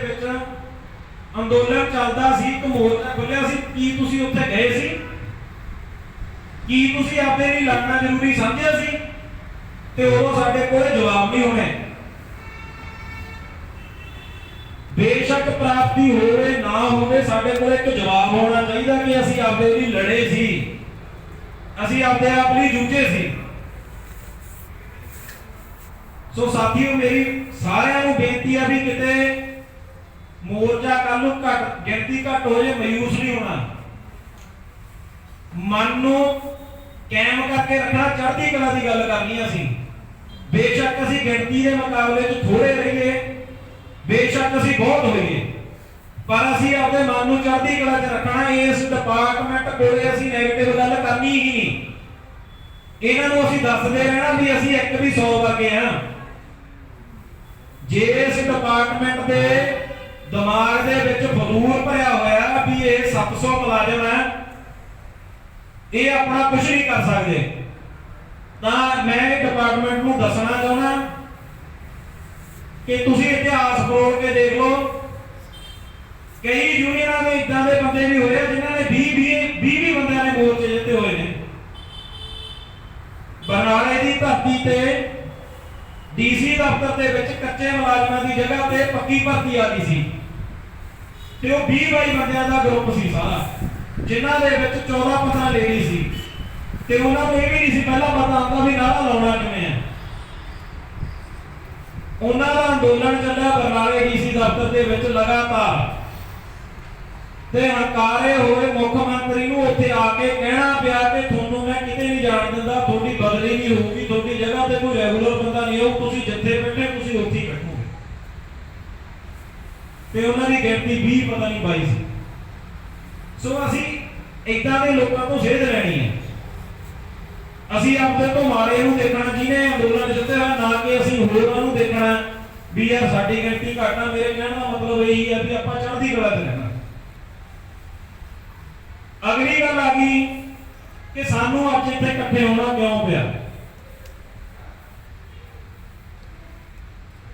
ਦੇ ਵਿੱਚ ਅੰਦੋਲਨ ਚੱਲਦਾ ਸੀ, ਇੱਕ ਮੋਰਚਾ ਖੁੱਲਿਆ ਸੀ। ਕੀ ਤੁਸੀਂ ਉੱਥੇ ਗਏ ਸੀ? ਕੀ ਤੁਸੀਂ ਆਪਦੇ ਲਈ ਲੜਨਾ ਜ਼ਰੂਰੀ ਸਮਝਿਆ ਸੀ? ਤੇ ਉਹ ਸਾਡੇ ਕੋਲੇ ਜਵਾਬ ਨਹੀਂ ਹੋਣੇ। ਬੇਸ਼ੱਕ ਪ੍ਰਾਪਤੀ ਹੋਵੇ, ਨਾ ਹੋਵੇ, ਸਾਡੇ ਕੋਲ ਇੱਕ ਜਵਾਬ ਹੋਣਾ ਚਾਹੀਦਾ ਕਿ ਅਸੀਂ ਆਪਦੇ ਲਈ ਲੜੇ ਸੀ। ਅਸੀਂ ਆਪਦੇ ਆਪ ਲਈ ਜੂਝੇ ਸੀ। ਸੋ ਸਾਥੀਓ, ਮੇਰੀ ਸਾਰਿਆਂ ਨੂੰ ਬੇਨਤੀ ਆ ਵੀ ਕਿਤੇ ਮੋਰਚਾ ਕੱਲ ਨੂੰ ਘੱਟ, ਗਿਣਤੀ ਘੱਟ ਹੋ ਜੇ ਮਯੂਸ ਨਹੀਂ ਹੋਣਾ। ਮਨ ਨੂੰ ਕਾਇਮ ਕਰਕੇ ਰੱਖਣਾ, ਚੜ੍ਹਦੀ ਕਲਾ ਦੀ ਗੱਲ ਕਰਨੀ ਆ ਅਸੀਂ। ਬੇਸ਼ੱਕ ਅਸੀਂ ਗਿਣਤੀ ਦੇ ਮੁਕਾਬਲੇ 'ਚ ਥੋੜੇ ਰਹੀਏ, ਬੇਸ਼ੱਕ ਅਸੀਂ ਬਹੁਤ ਹੋਈਏ। ਪਰ ਅਸੀਂ ਆਪਣੇ ਮਨ ਨੂੰ ਚੜ੍ਹਦੀ ਕਲਾ 'ਚ ਰੱਖਣਾ, ਇਸ ਡਿਪਾਰਟਮੈਂਟ ਕੋਲੇ ਅਸੀਂ 네ਗੇਟਿਵ ਗੱਲ ਕਰਨੀ ਹੀ ਨਹੀਂ। ਇਹਨਾਂ ਨੂੰ ਅਸੀਂ ਦੱਸਦੇ ਰਹਿਣਾ ਵੀ ਅਸੀਂ ਇੱਕ ਵੀ 100 ਵਰਗੇ ਆ ਜੇ ਇਸ ਡਿਪਾਰਟਮੈਂਟ ਦੇ ਦਿਮਾਗ ਦੇ ਵਿੱਚ ਫਲੂਰ ਭਰਿਆ ਹੋਇਆ ਵੀ ਇਹ 700 ਮੁਲਾਜ਼ਮ ਹੈ। ਇਹ ਆਪਣਾ ਕੁਝ ਨਹੀਂ ਕਰ ਸਕਦੇ। ਤਾਂ ਮੈਂ ਇਹ ਡਿਪਾਰਟਮੈਂਟ ਨੂੰ ਦੱਸਣਾ ਚਾਹੁੰਦਾ ਕਿ ਤੁਸੀਂ ਇਤਿਹਾਸ ਫਰੋੜ ਕੇ ਦੇਖ ਲਓ। ਕਈ ਯੂਨੀਅਨਾਂ ਦੇ ਇਦਾਂ ਦੇ ਬੰਦੇ ਵੀ ਹੋਏ ਆ ਜਿਨ੍ਹਾਂ ਨੇ 20 20 20 ਬੰਦਿਆਂ ਨੇ ਮੋਰਚੇ ਜਿੱਤੇ ਹੋਏ ਨੇ। ਬਰਨਾਲੇ ਦੀ ਧਰਤੀ ਤੇ ਡੀਸੀ ਦਫ਼ਤਰ ਦੇ ਵਿੱਚ ਕੱਚੇ ਮੁਲਾਜ਼ਮਾਂ ਦੀ ਜਗ੍ਹਾ ਤੇ ਪੱਕੀ ਭਰਤੀ ਆ ਗਈ ਸੀ। ਤੇ ਉਹ 20 22 ਬੰਦਿਆਂ ਦਾ ਗਰੁੱਪ ਸੀ ਸਾਰਾ, ਜਿਨ੍ਹਾਂ ਦੇ ਵਿੱਚ 14 15 ਲੇਡੀ ਸੀ। ਤੇ ਉਹਨਾਂ ਨੂੰ ਇਹ ਵੀ ਨਹੀਂ ਸੀ ਪਹਿਲਾਂ ਪਤਾ ਹੁੰਦਾ ਵੀ ਨਾਰਾ ਲਾਉਣਾ ਕਿਵੇਂ ਹੈ ਉਹਨਾਂ ਦਾ ਅੰਦੋਲਨ ਚੱਲਿਆ ਬਰਨਾਲੇ ਡੀਸੀ ਦਫ਼ਤਰ ਦੇ ਵਿੱਚ ਲਗਾਤਾਰ। ਤੇ ਹੰਕਾਰੇ ਹੋਏ ਮੁੱਖ ਮੰਤਰੀ ਨੂੰ ਉੱਥੇ ਆ ਕੇ ਕਹਿਣਾ ਪਿਆ ਕਿ ਤੁਹਾਨੂੰ ਮੈਂ ਕਿਤੇ ਨਹੀਂ ਜਾਣ ਦਿੰਦਾ ਕੋਈ ਰੈਗੂਲਰ ਬੰਦਾ ਨਹੀਂ ਆਊ ਤੁਸੀਂ ਜਿੱਥੇ ਬੈਠੇ, ਤੁਸੀਂ ਉੱਥੇ ਹੀ ਬੈਠੋਗੇ। ਤੇ ਉਹਨਾਂ ਦੀ ਗਿਣਤੀ 20 ਪਤਾ ਨਹੀਂ 22 ਸੀ। ਸੋ ਅਸੀਂ ਇਦਾਂ ਦੇ ਲੋਕਾਂ ਤੋਂ ਸੇਧ ਲੈਣੀ ਹੈ। ਅਸੀਂ ਆਪਦੇ ਤੋਂ ਮਾਰੇ ਨੂੰ ਦੇਖਣਾ, ਜਿਹਨੇ ਅੰਦੋਲਨ ਜਿੱਤਿਆ, ਨਾ ਕਿ ਅਸੀਂ ਹੋਰਾਂ ਨੂੰ ਦੇਖਣਾ ਵੀ ਯਾਰ ਸਾਡੀ ਗਿਣਤੀ ਘੱਟ ਮੇਰੇ ਕਹਿਣ ਦਾ ਮਤਲਬ ਇਹੀ ਹੈ ਵੀ ਆਪਾਂ ਚੜ੍ਹਦੀ ਕਲਾ ਤੇ ਰਹਿਣਾ। ਅਗਲੀ ਗੱਲ ਆ ਗਈ ਕਿ ਸਾਨੂੰ ਅੱਜ ਇੱਥੇ ਇਕੱਠੇ ਹੋਣਾ ਕਿਉਂ ਪਿਆ?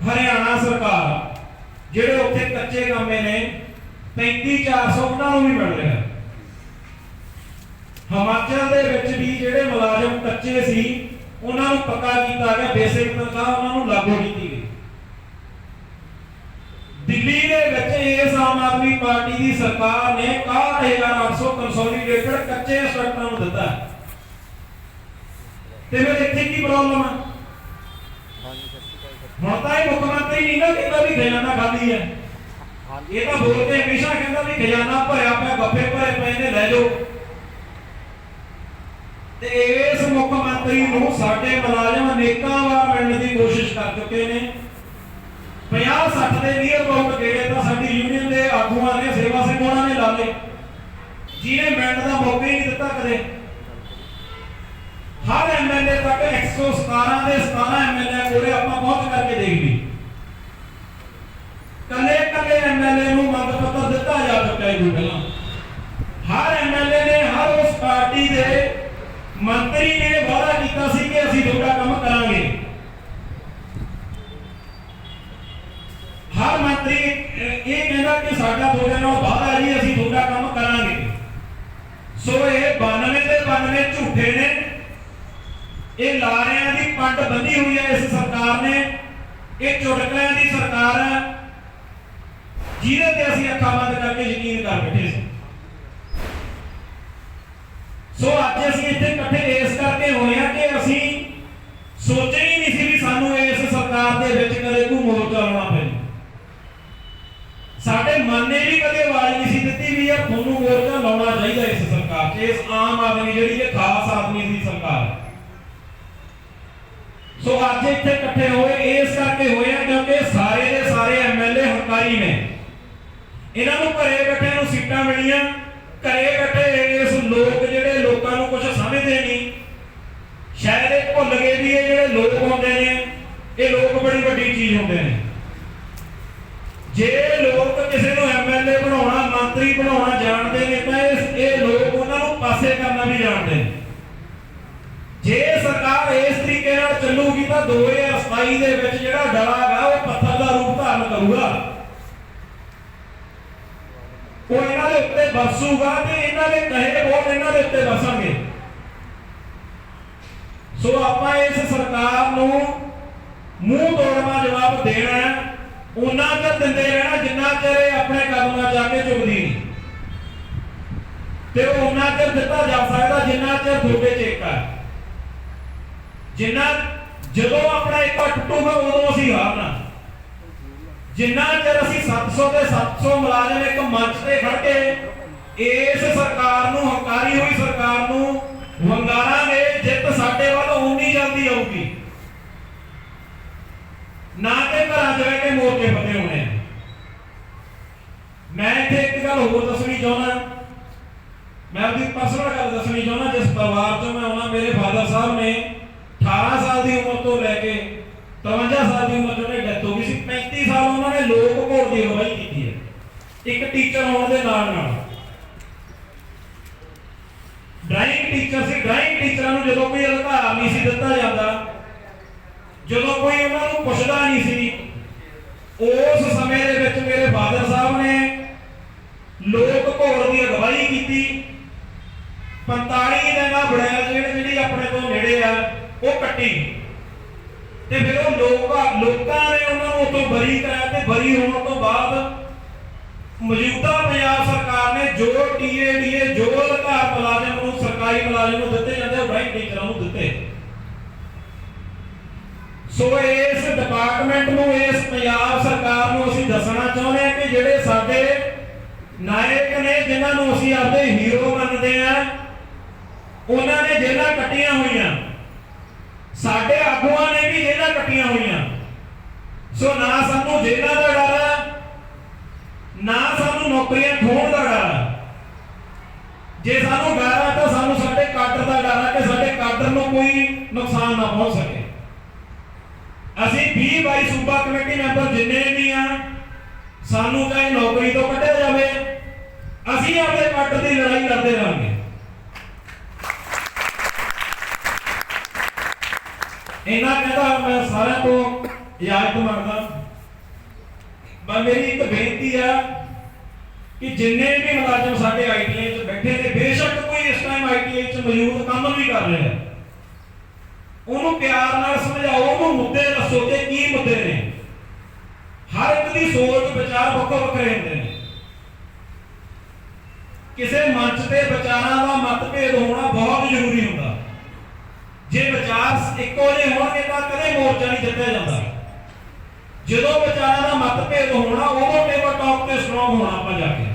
ਹਰਿਆਣਾ ਸਰਕਾਰ, ਜਿਹੜੇ ਉੱਥੇ ਕੱਚੇ ਕਾਮੇ ਨੇ 35 400 ਉਹਨਾਂ ਨੂੰ ਵੀ ਮਿਲ ਰਿਹਾ ਹਿਮਾਚਲ ਦੇ ਵਿੱਚ ਵੀ ਜਿਹੜੇ ਮੁਲਾਜ਼ਮ ਕੱਚੇ ਸੀ, ਉਹਨਾਂ ਨੂੰ ਪੱਕਾ ਕੀਤਾ ਗਿਆ, ਬੇਸਿਕ ਤਨਖਾਹ ਉਹਨਾਂ ਨੂੰ ਲਾਗੂ ਕੀਤੀ ਗਈ। ਦਿੱਲੀ ਦੇ ਵਿੱਚ ਇਸ ਆਮ ਆਦਮੀ ਪਾਰਟੀ ਦੀ ਸਰਕਾਰ ਨੇ 61800 ਕੰਸੋਲੀਡੇਟਡ ਕੱਚੇ ਸਟਰਕਚਰਾਂ ਨੂੰ ਦਿੱਤਾ ਤੇ ਫਿਰ ਇੱਥੇ ਕੀ ਪ੍ਰੋਬਲਮ ਹੈ? ਹੁਣ ਤਾਂ ਇਹ ਮੁੱਖ ਮੰਤਰੀ ਨਹੀਂ ਨਾ ਕਹਿੰਦਾ ਵੀ ਖਜ਼ਾਨਾ ਖਾਲੀ ਹੈ। ਇਹ ਤਾਂ ਬੋਲ ਕੇ ਹਮੇਸ਼ਾ ਕਹਿੰਦਾ ਵੀ ਖਜ਼ਾਨਾ ਭਰਿਆ ਪਿਆ ਗੱਫੇ ਭਰੇ ਪਏ ਨੇ ਲੈ ਜਾਓ। ਤੇ ਇਸ ਮੁੱਖ ਮੰਤਰੀ ਨੂੰ ਸਾਡੇ ਮੁਲਾਜ਼ਮ ਅਨੇਕਾਂ ਵਾਰ ਮਿਲਣ ਦੀ ਕੋਸ਼ਿਸ਼ ਕਰ ਚੁੱਕੇ ਨੇ। 50 60 ਦੇ ਨੀਅਰ ਅਬਾਊਟ ਗਏ ਤਾਂ ਸਾਡੀ ਯੂਨੀਅਨ ਦੇ ਆਗੂਆਂ ਨੇ ਸੇਵਾ ਸਿੰਘ ਉਹਨਾਂ ਨੇ ਲਾ ਲਏ। ਜਿਹਨੇ ਮਿਲਣ ਦਾ ਮੌਕਾ ਹੀ ਨਹੀਂ ਦਿੱਤਾ ਕਦੇ। ਹਰ ਐਮਐਲਏ ਤੱਕ 117 ਦੇ 17 ਐਮਐਲਏ ਕੋਲੇ ਆਪਾਂ ਪਹੁੰਚ ਕਰਕੇ ਦੇਖ ਲਈ ਕੱਲੇ ਕੱਲੇ ਐਮਐਲਏ ਨੂੰ ਮੰਗ ਪੱਤਰ ਦਿੱਤਾ ਜਾ ਚੁੱਕਾ ਹੈ ਪਹਿਲਾਂ। ਹਰ ਐਮਐਲਏ ਨੇ, ਹਰ ਉਸ ਪਾਰਟੀ ਦੇ ਮੰਤਰੀ ਨੇ ਵਾਅਦਾ ਕੀਤਾ ਸੀ ਕਿ ਅਸੀਂ ਤੁਹਾਡਾ ਕੰਮ ਕਰਾਂਗੇ। ਹਰ ਮੰਤਰੀ ਇਹ ਕਹਿੰਦਾ ਕਿ ਸਾਡਾ ਤੁਹਾਡੇ ਨਾਲ ਵਾਅਦਾ ਜੀ, ਅਸੀਂ ਤੁਹਾਡਾ ਕੰਮ ਕਰਾਂਗੇ। ਸੋ ਇਹ 92 ਤੇ 92 ਝੂਠੇ ਨੇ ਇਹ ਲਾਰਿਆਂ ਦੀ ਪੰਡ ਬੰਨੀ ਹੋਈ ਹੈ ਇਸ ਸਰਕਾਰ ਨੇ। ਇਹ ਚੁਟਕਲਿਆਂ ਦੀ ਸਰਕਾਰ ਹੈ। ਜਿਹਦੇ ਤੇ ਅਸੀਂ ਅੱਖਾਂ ਬੰਦ ਕਰਕੇ ਯਕੀਨ ਕਰ ਬੈਠੇ ਸੀ। ਸੋ ਅੱਜ ਅਸੀਂ ਇੱਥੇ ਇਕੱਠੇ ਇਸ ਕਰਕੇ ਹੋਏ ਆ ਕਿ ਅਸੀਂ ਸੋਚਿਆ ਹੀ ਨਹੀਂ ਸੀ ਵੀ ਸਾਨੂੰ ਇਸ ਸਰਕਾਰ ਦੇ ਵਿੱਚ ਕਦੇ ਕੋਈ ਮੋਰਚਾ ਲਾਉਣਾ ਪਏ ਸਾਡੇ ਮਨ ਨੇ ਵੀ ਕਦੇ ਆਵਾਜ਼ ਨਹੀਂ ਸੀ ਦਿੱਤੀ ਵੀ ਯਾਰ ਤੁਹਾਨੂੰ ਮੋਰਚਾ ਲਾਉਣਾ ਚਾਹੀਦਾ ਇਸ ਸਰਕਾਰ 'ਚ ਇਸ ਆਮ ਆਦਮੀ ਜਿਹੜੀ ਇਹ ਖਾਸ ਆਦਮੀ ਦੀ ਸਰਕਾਰ ਹੈ ਸੋ ਅੱਜ ਇੱਥੇ ਇਕੱਠੇ ਹੋਏ, ਇਸ ਕਰਕੇ ਹੋਏ ਆ ਕਿਉਂਕਿ ਸਾਰੇ ਦੇ ਸਾਰੇ ਐਮਐਲਏ ਹੰਕਾਰੀ ਨੇ। ਇਹਨਾਂ ਨੂੰ ਘਰੇ ਬੈਠੇ ਨੂੰ ਸੀਟਾਂ ਮਿਲੀਆਂ। ਘਰੇ ਬੈਠੇ ਇਸ ਲੋਕ ਜਿਹੜੇ ਲੋਕਾਂ ਨੂੰ ਕੁਝ ਸਮਝਦੇ ਨਹੀਂ। ਸ਼ਾਇਦ ਇਹ ਭੁੱਲ ਗਏ ਵੀ ਇਹ ਜਿਹੜੇ ਲੋਕ ਹੁੰਦੇ ਨੇ, ਇਹ ਲੋਕ ਬੜੀ ਵੱਡੀ ਚੀਜ਼ ਹੁੰਦੇ ਨੇ। ਜੇ ਲੋਕ ਕਿਸੇ ਨੂੰ ਐਮਐਲਏ ਬਣਾਉਣਾ, ਮੰਤਰੀ ਬਣਾਉਣਾ ਜਾਣਦੇ ਨੇ, ਤਾਂ ਇਹ ਲੋਕ ਉਹਨਾਂ ਨੂੰ ਪਾਸੇ ਕਰਨਾ ਵੀ ਜਾਣਦੇ ਨੇ ਜੇ ਸਰਕਾਰ ਇਸ ਤਰੀਕੇ ਨਾਲ ਚੱਲੂਗੀ ਤਾਂ 2027 ਦੇ ਵਿੱਚ ਜਿਹੜਾ ਡਲਾ ਹੈਗਾ, ਉਹ ਪੱਥਰ ਦਾ ਰੂਪ ਧਾਰਨ ਕਰੂਗਾ। ਦੇ ਉੱਤੇ ਵਰਸੂਗਾ ਤੇ ਇਹਨਾਂ ਦੇ ਕਹੇ ਵੋਟ ਇਹਨਾਂ ਦੇ ਉੱਤੇ ਵਸਣਗੇ ਸੋ ਆਪਾਂ ਇਸ ਸਰਕਾਰ ਨੂੰ ਮੂੰਹ ਤੋੜਵਾ ਜਵਾਬ ਦੇਣਾ ਉਹਨਾਂ ਚਿਰ ਦਿੰਦੇ ਰਹਿਣਾ, ਜਿੰਨਾ ਚਿਰ ਇਹ ਆਪਣੇ ਕਦਮਾਂ ਜਾ ਕੇ ਝੁਕਦੀ ਨਹੀਂ। ਤੇ ਉਹ ਉਹਨਾਂ ਚਿਰ ਦਿੱਤਾ ਜਾ ਸਕਦਾ ਜਿੰਨਾ ਚਿਰ ਤੁਹਾਡੇ ਚ ਜਿੰਨਾ ਜਦੋਂ ਆਪਣਾ ਏਕਾ ਟੁੱਟੂਗਾ, ਉਦੋਂ ਅਸੀਂ ਹਾਰਨਾ। ਜਿੰਨਾ ਚਿਰ ਅਸੀਂ 700 ਤੇ 700 ਮੁਲਾਜ਼ਮ ਇੱਕ ਮੰਚ ਤੇ ਖੜ ਕੇ ਇਸ ਸਰਕਾਰ ਨੂੰ, ਹੰਕਾਰੀ ਹੋਈ ਸਰਕਾਰ ਨੂੰ ਵੰਗਾਰਾਂਗੇ, ਜਿੱਤ ਸਾਡੇ ਵੱਲ ਉਨੀ ਜਾਂਦੀ ਆਊਗੀ। ਨਾ ਕਿ ਘਰਾਂ 'ਚ ਰਹਿ ਕੇ ਮੋਰਚੇ ਫਤੇ ਹੋਣੇ ਮੈਂ ਇੱਥੇ ਇੱਕ ਗੱਲ ਹੋਰ ਦੱਸਣੀ ਚਾਹੁੰਦਾ। ਮੈਂ ਆਪਣੀ ਪਰਸਨਲ ਗੱਲ ਦੱਸਣੀ ਚਾਹੁੰਦਾ, ਜਿਸ ਪਰਿਵਾਰ ਤੋਂ ਮੈਂ ਆਉਣਾ, ਮੇਰੇ ਫਾਦਰ ਸਾਹਿਬ ਨੇ ਤੋਂ ਲੈ ਕੇ 53 ਸਾਲ ਦੀ ਉਮਰ ਉਹਨੇ ਡੈਥ ਹੋ ਗਈ ਸੀ। 35 ਸਾਲ ਉਹਨਾਂ ਨੇ ਲੋਕ ਘੋੜ ਦੀ ਅਗਵਾਈ ਕੀਤੀ ਹੈ। ਇੱਕ ਟੀਚਰ ਹੋਣ ਦੇ ਨਾਲ ਨਾਲ। ਡਰਾਇੰਗ ਟੀਚਰ ਸੀ। ਡਰਾਇੰਗ ਟੀਚਰਾਂ ਨੂੰ ਜਦੋਂ ਕੋਈ ਅਧਿਕਾਰ ਨਹੀਂ ਸੀ ਦਿੱਤਾ ਜਾਂਦਾ, ਜਦੋਂ ਕੋਈ ਉਹਨਾਂ ਨੂੰ ਪੁੱਛਦਾ ਨਹੀਂ ਸੀ, ਉਸ ਸਮੇਂ ਦੇ ਵਿੱਚ ਮੇਰੇ ਫਾਦਰ ਸਾਹਿਬ ਨੇ ਲੋਕ ਘੋੜ ਦੀ ਅਗਵਾਈ ਕੀਤੀ। 45 ਦਿਨਾਂ ਬੜੈਲ ਜਿਹੜੇ ਜਿਹੜੀ ਆਪਣੇ ਤੋਂ ਨੇੜੇ ਆ, ਉਹ ਕੱਟੀ। ਤੇ ਫਿਰ ਉਹ ਲੋਕਾਂ ਲੋਕਾਂ ਨੇ ਉਹਨਾਂ ਨੂੰ ਉਤੋਂ ਬਰੀ ਕਰਾਇਆ ਤੇ ਬਰੀ ਹੋਣ ਤੋਂ ਬਾਅਦ ਮੌਜੂਦਾ ਪੰਜਾਬ ਸਰਕਾਰ ਨੇ ਜੋ ਟੀਏਡੀਏ ਜੋ ਅਧਿਕਾਰ ਮੁਲਾਜ਼ਮ ਨੂੰ, ਸਰਕਾਰੀ ਮੁਲਾਜ਼ਮ ਨੂੰ ਦਿੱਤੇ ਜਾਂਦੇ, ਉਹ ਬ੍ਰਾਈਟ ਟੀਚਰਾਂ ਨੂੰ ਦਿੱਤੇ। ਸੋ ਇਸ ਡਿਪਾਰਟਮੈਂਟ ਨੂੰ, ਇਸ ਪੰਜਾਬ ਸਰਕਾਰ ਨੂੰ ਅਸੀਂ ਦੱਸਣਾ ਚਾਹੁੰਦੇ ਹਾਂ ਕਿ ਜਿਹੜੇ ਸਾਡੇ ਨਾਇਕ ਨੇ, ਜਿਨ੍ਹਾਂ ਨੂੰ ਅਸੀਂ ਆਪਦੇ ਹੀਰੋ ਮੰਨਦੇ ਆ ਉਹਨਾਂ ਨੇ ਜੇਲ੍ਹਾਂ ਕੱਟੀਆਂ ਹੋਈਆਂ ਸਾਡੇ ਆਗੂਆਂ ਨੇ ਵੀ ਜੇਲ੍ਹਾਂ ਕੱਟੀਆਂ ਹੋਈਆਂ ਸੋ ਨਾ ਸਾਨੂੰ ਜੇਲ੍ਹਾਂ ਦਾ ਡਰ ਹੈ ਨਾ ਸਾਨੂੰ ਨੌਕਰੀਆਂ ਖੋਣ ਦਾ ਡਰ ਹੈ ਜੇ ਸਾਨੂੰ ਡਰ ਹੈ ਤਾਂ ਸਾਨੂੰ ਸਾਡੇ ਕਾਡਰ ਦਾ ਡਰ ਹੈ ਕਿ ਸਾਡੇ ਕਾਡਰ ਨੂੰ ਕੋਈ ਨੁਕਸਾਨ ਨਾ ਪਹੁੰਚ ਸਕੇ। ਅਸੀਂ 20 22 ਸੂਬਾ ਕਮੇਟੀ ਮੈਂਬਰ ਜਿੰਨੇ ਵੀ ਆ, ਸਾਨੂੰ ਚਾਹੇ ਨੌਕਰੀ ਤੋਂ ਕੱਢਿਆ ਜਾਵੇ, ਅਸੀਂ ਆਪਣੇ ਕੱਟ ਦੀ ਲੜਾਈ ਲੜਦੇ ਰਹਾਂਗੇ। ਇਹਨਾਂ ਕਹਿੰਦਾ ਮੈਂ ਸਾਰਿਆਂ ਤੋਂ ਇਜਾਜ਼ਤ ਮੰਗਦਾ ਪਰ ਮੇਰੀ ਇੱਕ ਬੇਨਤੀ ਆ ਕਿ ਜਿੰਨੇ ਵੀ ਮੁਲਾਜ਼ਮ ਸਾਡੇ ਆਈਟੀਆਈ 'ਚ ਬੈਠੇ ਨੇ, ਬੇਸ਼ੱਕ ਕੋਈ ਇਸ ਟਾਈਮ ਆਈਟੀਆਈ 'ਚ ਮੌਜੂਦ ਕੰਮ ਵੀ ਕਰ ਰਿਹਾ। ਉਹਨੂੰ ਪਿਆਰ ਨਾਲ ਸਮਝਾਓ, ਉਹਨੂੰ ਮੁੱਦੇ ਦੱਸੋ ਕਿ ਕੀ ਮੁੱਦੇ ਨੇ। ਹਰ ਇੱਕ ਦੀ ਸੋਚ, ਵਿਚਾਰ ਵੱਖੋ ਵੱਖਰੇ ਹੁੰਦੇ ਨੇ। ਕਿਸੇ ਮੰਚ ਤੇ ਵਿਚਾਰਾਂ ਦਾ ਮਤਭੇਦ ਹੋਣਾ ਬਹੁਤ ਜ਼ਰੂਰੀ ਹੁੰਦਾ। ਜੇ ਵਿਚਾਰ ਇੱਕੋ ਜਿਹੇ ਹੋਣਗੇ ਤਾਂ ਕਦੇ ਮੋਰਚਾ ਨਹੀਂ ਜਿੱਤਿਆ ਜਾਂਦਾ। ਜਦੋਂ ਵਿਚਾਰਾਂ ਦਾ ਮਤਭੇਦ ਹੋਣਾ, ਉਦੋਂ ਟੇਬਲ ਟਾਪ ਤੇ ਸਟਰੋਂਗ ਹੋਣਾ ਆਪਾਂ ਜਾ ਕੇ।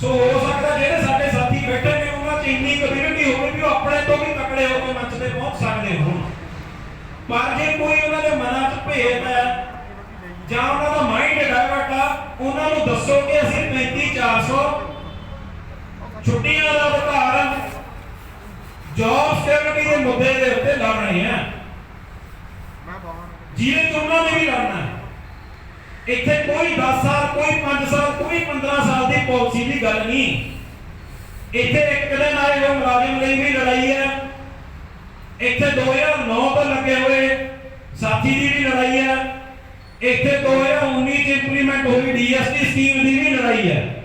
ਸੋ ਹੋ ਸਕਦਾ ਜਿਹੜੇ ਸਾਡੇ ਸਾਥੀ ਬੈਠੇ ਨੇ, ਉਹਨਾਂ 'ਚ ਇੰਨੀ ਕਮਿਊਨਿਟੀ ਹੋਵੇ ਵੀ ਉਹ ਆਪਣੇ ਤੋਂ ਵੀ ਤਕੜੇ ਹੋ ਕੇ ਮੰਚ ਤੇ ਪਹੁੰਚ ਸਕਦੇ ਹੋਣ। ਪਰ ਜੇ ਕੋਈ ਉਹਨਾਂ ਦੇ ਮਨਾਂ 'ਚ ਭੇਦ ਹੈ, ਜਾਂ ਉਹਨਾਂ ਦਾ ਮਾਈਂਡ ਡਾਇਵਰਟ ਆ, ਉਹਨਾਂ ਨੂੰ ਦੱਸੋ ਕਿ ਅਸੀਂ 35 400 ਛੁੱਟੀਆਂ ਦਾ ਅਧਿਕਾਰ ਜੌਬ ਸਿਕਿਉਰਿਟੀ ਦੇ ਮੁੱਦੇ ਦੇ ਉੱਤੇ ਲੜ ਰਹੇ ਹਾਂ ਜਿਹਦੇ ਤੋਂ ਉਹਨਾਂ ਨੇ ਵੀ ਲੜਨਾ ਇੱਥੇ ਕੋਈ 10 ਸਾਲ, ਕੋਈ 5 ਸਾਲ, ਕੋਈ 15 ਸਾਲ ਦੀ ਪਾਲਿਸੀ ਦੀ ਗੱਲ ਨਹੀਂ। ਇੱਥੇ ਇੱਕ ਦਿਨ ਆਏ ਹੋਏ ਮੁਲਾਜ਼ਮ ਲਈ ਵੀ ਲੜਾਈ ਹੈ। ਇੱਥੇ 2009 ਤੋਂ ਲੱਗੇ ਹੋਏ ਸਾਥੀ ਦੀ ਵੀ ਲੜਾਈ ਹੈ। ਇੱਥੇ 2019 ਚ ਇੰਪਲੀਮੈਂਟ ਹੋਈ ਡੀਐਸਟੀ ਸਕੀਮ ਦੀ ਵੀ ਲੜਾਈ ਹੈ।